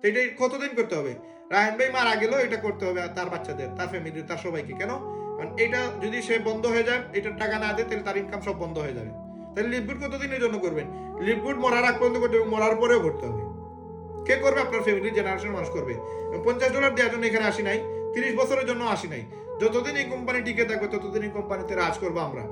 তো এটা কতদিন করতে হবে? রায়ন ভাই মারা গেলেও এটা করতে হবে তার বাচ্চাদের, তার ফ্যামিলির তার সবাইকে, কেন? কারণ এটা যদি সে বন্ধ হয়ে যায়, এটার টাকা না দেয় তাহলে তার ইনকাম সব বন্ধ হয়ে যাবে। তাহলে লিপগুড কতদিনের জন্য করবেন? লিপগুড মরার আগ পর্যন্ত করতে হবে, মরার পরেও করতে হবে। কে করবে? আপনার ফ্যামিলির জেনারেশন মানুষ করবে। পঞ্চাশ ডলার দেওয়ার জন্য এখানে আসি নাই, তিরিশ বছরের জন্য আসি নাই। যতদিন এই কোম্পানি টিকে থাকবে, ততদিন এই কোম্পানিতে রাজ করব আমরা।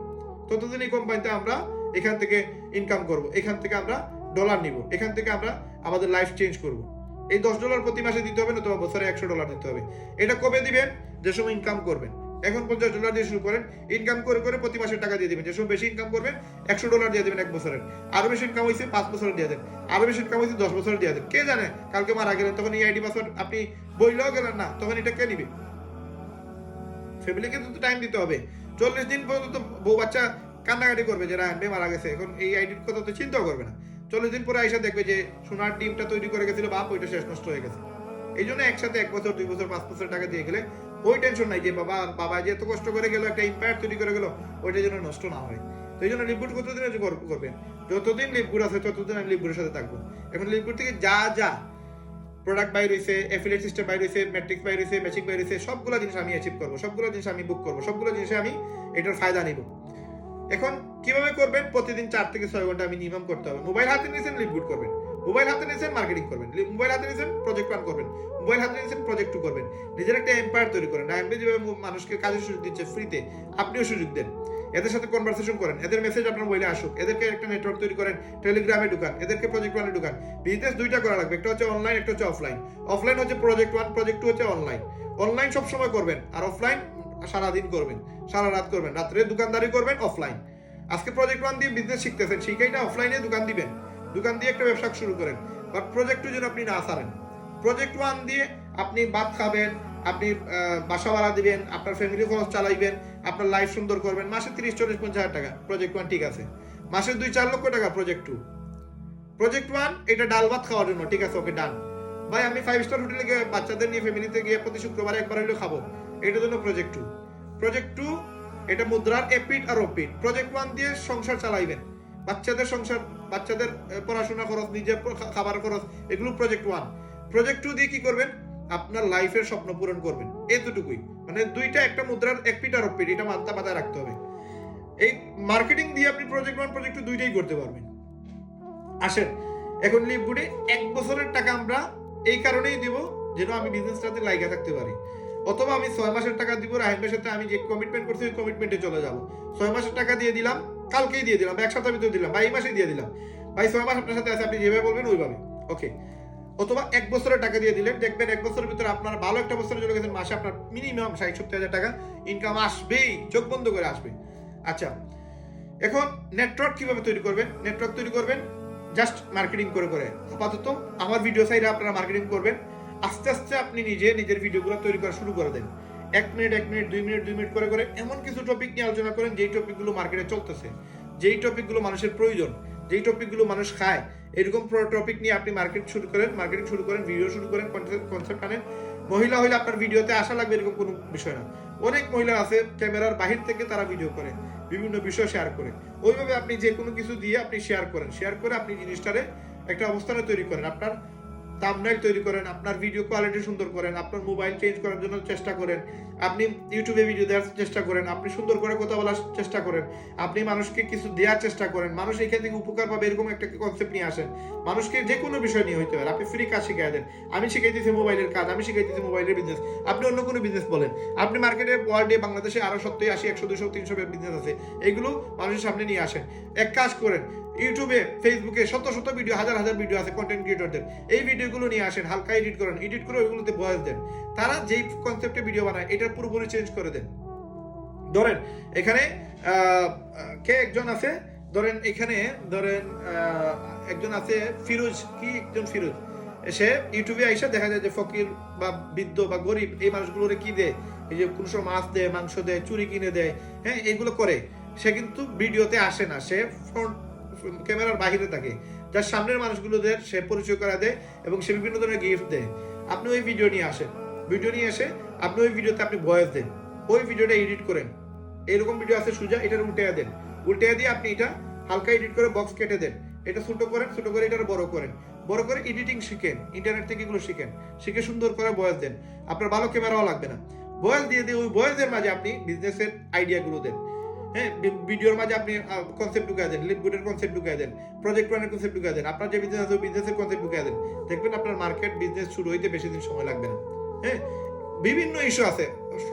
ততদিন এই কোম্পানিতে আমরা এখান থেকে ইনকাম করব। এখান থেকে আমরা ডলার নিব। এখান থেকে আমরা আমাদের লাইফ চেঞ্জ করব। এই দশ ডলার প্রতি মাসে দিতে হবে না বছরে একশো ডলার দিতে হবে। এটা কবে দিবেন? যে সময় ইনকাম করবেন। এখন পঞ্চাশ ডলার দিয়ে শুরু করেন ইনকাম করে করে প্রতি মাসে টাকা দিয়ে দিবেন। যে সময় বেশি ইনকাম করবেন, একশো ডলার দিয়ে দেবেন এক বছরের। আরও বেশি ইনকাম হয়েছে পাঁচ বছরের দিয়ে দেন। আরও বেশি ইনকাম হয়েছে দশ বছরের দিয়ে দেন। কে জানে? কালকে মারা গেলেন, তখন এই আইডি পাসওয়ার্ড আপনি বইলেও গেলেন না, তখন এটা কে নিবে? ফ্যামিলিকে তো টাইম দিতে হবে। চল্লিশ দিন পর্যন্ত বউ বাচ্চা কান্নাকাটি করবে যে, রায়ন মারা গেছে। এখন এই আইডির কথা তো চিন্তাও করবে না। চল্লিশ দিন পরে আইসা দেখবে যে সোনার ডিমটা তৈরি করে গেছিল, বাপ, ওইটা শেষ নষ্ট হয়ে গেছে। এই জন্য একসাথে এক বছর, দুই বছর, পাঁচ বছর টাকা দিয়ে গেলে ওই টেনশন নাই যে, বাবা বাবা যে এত কষ্ট করে গেল, একটা ইম্পায়ার তৈরি করে গেল, ওইটা যেন নষ্ট না হয়। তো এই জন্য লিপগুড কতদিন কর- করবেন? যতদিন লিপগুড আছে, ততদিন আমি লিপগুডের সাথে থাকব। এখন লিপগুড থেকে যা যা প্রোডাক্ট বাই রয়েছে এফিলিয়েট সিস্টেম বাই রয়েছে ম্যাট্রিক্স বাই রয়েছে ম্যাচিং বাই রয়েছে সবগুলো জিনিস আমি অ্যাচিভ করব, সবগুলো জিনিস আমি বুক করব, সবগুলো জিনিসে আমি এটার ফায়দা নিব। এখন কীভাবে করবেন? প্রতিদিন চার থেকে ছয় ঘণ্টা আমি মিনিমাম করতে হবে। মোবাইল হাতে নিয়েছেন লিপগুড করবেন। মোবাইল হাতে নিয়েছেন মার্কেটিং করবেন। মোবাইল হাতে নিয়েছেন প্রজেক্ট ওয়ান করবেন। মোবাইল হাতে নিয়েছেন প্রজেক্ট টু করবেন। নিজের একটা এম্পায়ার তৈরি করেন। আইএমবি যেভাবে মানুষকে কাজের সুযোগ দিচ্ছে ফ্রিতে আপনিও সুযোগ দেন। এদের সাথে কনভারসেশন করেন। এদের মেসেজ আপনার মোবাইলে আসুক। এদেরকে একটা নেটওয়ার্ক তৈরি করেন। টেলিগ্রামে ঢুকান। এদেরকে প্রজেক্ট ওয়ানে ঢুকান। বিজনেস দুইটা করা লাগবে। একটা হচ্ছে অনলাইন একটা হচ্ছে অফলাইন অফলাইন হচ্ছে প্রজেক্ট ওয়ান প্রজেক্ট টু হচ্ছে অনলাইন অনলাইন সবসময় করবেন। আর অফলাইন সারাদিন করবেন, সারা রাত করবেন, রাত্রে দোকানদারি করবেন অফলাইন আজকে প্রজেক্ট ওয়ান দিয়ে বিজনেস শিখতেছেন শিখাইটা অফলাইনে দোকান দিবেন। দোকান দিয়ে একটা ব্যবসা শুরু করেন। বাট প্রজেক্ট টু যেন আপনি না সারেন। প্রজেক্ট ওয়ান দিয়ে আপনি ভাত খাবেন, আপনি বাসা ভাড়া দিবেন, আপনার ফ্যামিলি খরচ চালাইবেন, আপনার লাইফ সুন্দর করবেন, মাসে তিরিশ, চল্লিশ, পঞ্চাশ হাজার টাকা। প্রজেক্ট ওয়ান ঠিক আছে। মাসে দুই, চার লক্ষ টাকা প্রজেক্ট টু প্রজেক্ট ওয়ান এটা ডাল ভাত খাওয়ার জন্য, ঠিক আছে, ওকে ডান ভাই, আমি ফাইভ স্টার হোটেলে গিয়ে বাচ্চাদের নিয়ে ফ্যামিলিতে গিয়ে প্রতি শুক্রবার একবার হইলেও খাব। জন্য প্রজেক্ট টু প্রজেক্ট টু এটা মুদ্রার আর প্রজেক্ট ওয়ান দিয়ে সংসার চালাইবেন। বাচ্চাদের সংসার, বাচ্চাদের পড়াশোনা খরচ খাবার খরচ, এগুলো প্রজেক্ট ওয়ান প্রজেক্ট টু দিয়ে কি করবেন? আপনার লাইফের স্বপ্ন পূরণ করবেন। এতটুকুই। মানে দুইটা একটা মুদ্রার এক পিট আর অপিট এটা মাথা মাথায় রাখতে হবে। এই মার্কেটিং দিয়ে আপনি প্রজেক্ট ওয়ান প্রজেক্ট টু দুইটাই করতে পারবেন। আসেন, এখন লিপগুডে এক বছরের টাকা আমরা এই কারণেই দিব, যেন আমি বিজনেসটাতে লাইগা থাকতে পারি। অথবা আমি ছয় মাসের টাকা দিব, রাহিমের সাথে আমি যে কমিটমেন্ট করছি, ওই কমিটমেন্টে চলে যাব। ছয় মাসের টাকা দিয়ে দিলাম, কালকেই দিয়ে দিলাম, বা এক সপ্তাহের ভিতরে দিলাম, বা এই মাসেই দিয়ে দিলাম। ভাই, ছয় মাস আপনার সাথে আছে, আপনি যেভাবে বলবেন ওইভাবে। ওকে অথবা এক বছরের টাকা দিয়ে দিলেন, দেখবেন এক বছরের ভিতরে আপনার ভালো একটা বছরে চলে গেছেন, মাসে আপনার মিনিমাম ষাট, সত্তর হাজার টাকা ইনকাম আসবেই, চোখ বন্ধ করে আসবে। আচ্ছা এখন নেটওয়ার্ক কীভাবে তৈরি করবেন? নেটওয়ার্ক তৈরি করবেন জাস্ট মার্কেটিং করে করে। আপাতত আমার ভিডিও সাইডে আপনারা মার্কেটিং করবেন। আস্তে আস্তে আপনি নিজে নিজের ভিডিওগুলো তৈরি করা শুরু করে দেন। এক মিনিট এক মিনিট, দুই মিনিট দুই মিনিট করে করে এমন কিছু টপিক নিয়ে আলোচনা করেন যেই টপিকগুলো মার্কেটে চলতেছে। যেই টপিকগুলো মানুষের প্রয়োজন, যেই টপিকগুলো মানুষ খায়, এরকম টপিক নিয়ে আপনি মার্কেট শুরু করেন মার্কেটিং শুরু করেন ভিডিও শুরু করেন কনসেপ্ট আনেন। মহিলা হইলে আপনার ভিডিওতে আসা লাগবে এরকম কোনো বিষয় না। অনেক মহিলা আছে, ক্যামেরার বাহির থেকে তারা ভিডিও করে, বিভিন্ন বিষয় শেয়ার করে। ওইভাবে আপনি যে কোনো কিছু দিয়ে আপনি শেয়ার করেন। শেয়ার করে আপনি জিনিসটারে একটা অবস্থানে তৈরি করেন। আপনার থাম্বনেল তৈরি করেন, আপনার ভিডিও কোয়ালিটি সুন্দর করেন, আপনার মোবাইল চেঞ্জ করার জন্য চেষ্টা করেন, আপনি ইউটিউবে ভিডিও দেওয়ার চেষ্টা করেন, আপনি সুন্দর করে কথা বলার চেষ্টা করেন, আপনি মানুষকে কিছু দেওয়ার চেষ্টা করেন, মানুষ এখান থেকে উপকার পাবে এরকম একটা কনসেপ্ট নিয়ে আসেন। মানুষকে যে কোনো বিষয় নিয়ে হইতে পারে, আপনি ফ্রি কাজ শিখাই দেন। আমি শিখিয়ে দিচ্ছি মোবাইলের কাজ, আমি শিখিয়ে দিচ্ছি মোবাইলের বিজনেস আপনি অন্য কোনো বিজনেস বলেন, আপনি মার্কেটে ওয়ার্ল্ডে বাংলাদেশে আরও সত্তর, আশি, একশো দুশো তিনশো বিজনেস আছে, এগুলো মানুষের সামনে নিয়ে আসেন। এক কাজ করেন ইউটিউবে ফেসবুকে শত শত ভিডিও হাজার হাজার ভিডিও আছে কন্টেন্ট ক্রিয়েটরদের এই ভিডিওগুলো নিয়ে আসেন, হালকা এডিট করেন এডিট করে ওইগুলোতে ভয়েস দেন। তারা যেই কনসেপ্টে ভিডিও বানায় এটা পুরোপুরি চেঞ্জ করে দেন। ধরেন, এখানে কে একজন আছে? ধরেন, এখানে, ধরেন একজন আছে ফিরোজ, কি একজন ফিরোজ? সে ইউটিউবে আইসা দেখা যায় যে ফকির বা বৃদ্ধ বা গরিব, এই মানুষগুলোরে কি দেয়? এই যে কোনো সময় মাছ দেয়, মাংস দেয়, চুরি কিনে দেয় হ্যাঁ এগুলো করে। সে কিন্তু ভিডিওতে আসে না, সে ফ্রন্ট ক্যামেরার বাহিরে থাকে, যার সামনের মানুষগুলোদের সে পরিচয় করা দেয় এবং সে বিভিন্ন ধরনের গিফট দেয়। আপনি ওই ভিডিও নিয়ে আসেন। ভিডিও নিয়ে এসে আপনি ওই ভিডিওতে আপনি ভয়েস দেন। ওই ভিডিওটা এডিট করেন। এরকম ভিডিও আছে সুজা, এটার উল্টে দেন। উল্টে দিয়ে আপনি এটা হালকা এডিট করে বক্স কেটে দেন। এটা ছোট করেন, ছোট করে এটা বড় করেন। বড় করে এডিটিং শিখেন ইন্টারনেট থেকে এগুলো শিখেন। শিখে সুন্দর করে বয়স দেন। আপনার ভালো ক্যামেরাও লাগবে না। বয়স দিয়ে দিয়ে ওই বয়সের মাঝে আপনি বিজনেসের আইডিয়াগুলো দেন। হ্যাঁ ভিডিওর মাঝে আপনি কনসেপ্ট ঢুকাই দেন কনসেপ্ট দেন প্রজেক্ট ওয়ানের কনসেপ্ট দেন, আপনার যে বিজনেস আছে বিজনেসের কনসেপ্ট দেন। দেখবেন আপনার মার্কেট বিজনেস শুরু হইতে বেশি দিন সময় লাগবে না। হ্যাঁ বিভিন্ন ইস্যু আছে,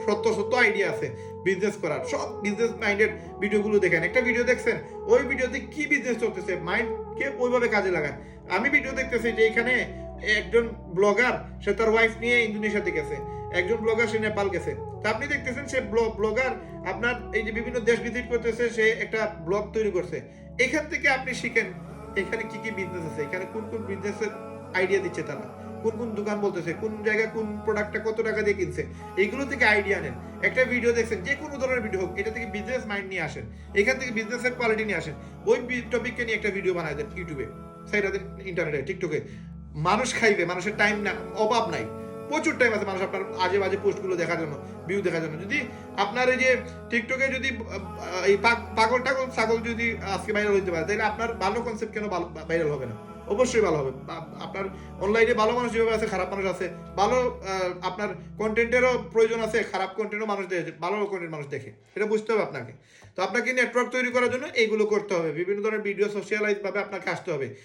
সত্য সত্য আইডিয়া আছে বিজনেস করার। সব বিজনেস মাইন্ডেড ভিডিওগুলো দেখেন। একটা ভিডিও দেখছেন, ওই ভিডিওতে কি বিজনেস চলতেছে? মাইন্ডকে ওইভাবে কাজে লাগান। আমি ভিডিও দেখতেছি যে এখানে একজন ব্লগার সে তার ওয়াইফ নিয়ে ইন্দোনেশিয়াতে গেছে। একজন ব্লগার সে নেপাল গেছে। তা আপনি দেখতেছেন সে ব্লগার আপনার এই যে বিভিন্ন দেশ ভিজিট করতেছে, সে একটা ব্লগ তৈরি করছে। এখান থেকে আপনি শিখেন, এখানে কি কি বিজনেস আছে, এখানে কোন কোন বিজনেসের আইডিয়া দিচ্ছে তারা, কোন কোন দোকান বলতেছে, কোন জায়গায় কোন প্রোডাক্টটা কত টাকা দিয়ে কিনছে এইগুলো থেকে আইডিয়া নেন একটা ভিডিও দেখছেন, যে কোনো ধরনের ভিডিও হোক, এটা থেকে বিজনেস মাইন্ড নিয়ে আসেন, এখান থেকে বিজনেসের কোয়ালিটি নিয়ে আসেন। ওই টপিককে নিয়ে একটা ভিডিও বানায় দেন ইউটিউবে সাইডা ইন্টারনেটে টিকটকে মানুষ খাইবে, মানুষের টাইম না, অভাব নাই। প্রচুর টাইম আছে মানুষ আপনার আজে বাজে পোস্টগুলো দেখার জন্য ভিউ দেখার জন্য। যদি আপনার এই যে টিকটকে যদি এই পাগ- পাগল টাগল, ছাগল যদি আজকে ভাইরাল হইতে পারে, তাহলে আপনার ভালো কনসেপ্ট কেন ভাইরাল হবে না? অবশ্যই ভালো হবে। আপনার অনলাইনে ভালো মানুষ যেভাবে আছে, খারাপ মানুষ আছে, ভালো আপনার কন্টেন্টেরও প্রয়োজন আছে, খারাপ কন্টেন্টও মানুষ দেখে, ভালো কন্টেন্ট মানুষ দেখে, এটা বুঝতে হবে আপনাকে। তো আপনাকে নেটওয়ার্ক তৈরি করার জন্য এইগুলো করতে হবে। বিভিন্ন ধরনের ভিডিও সোশ্যালাইজ ভাবে আপনাকে আসতে হবে।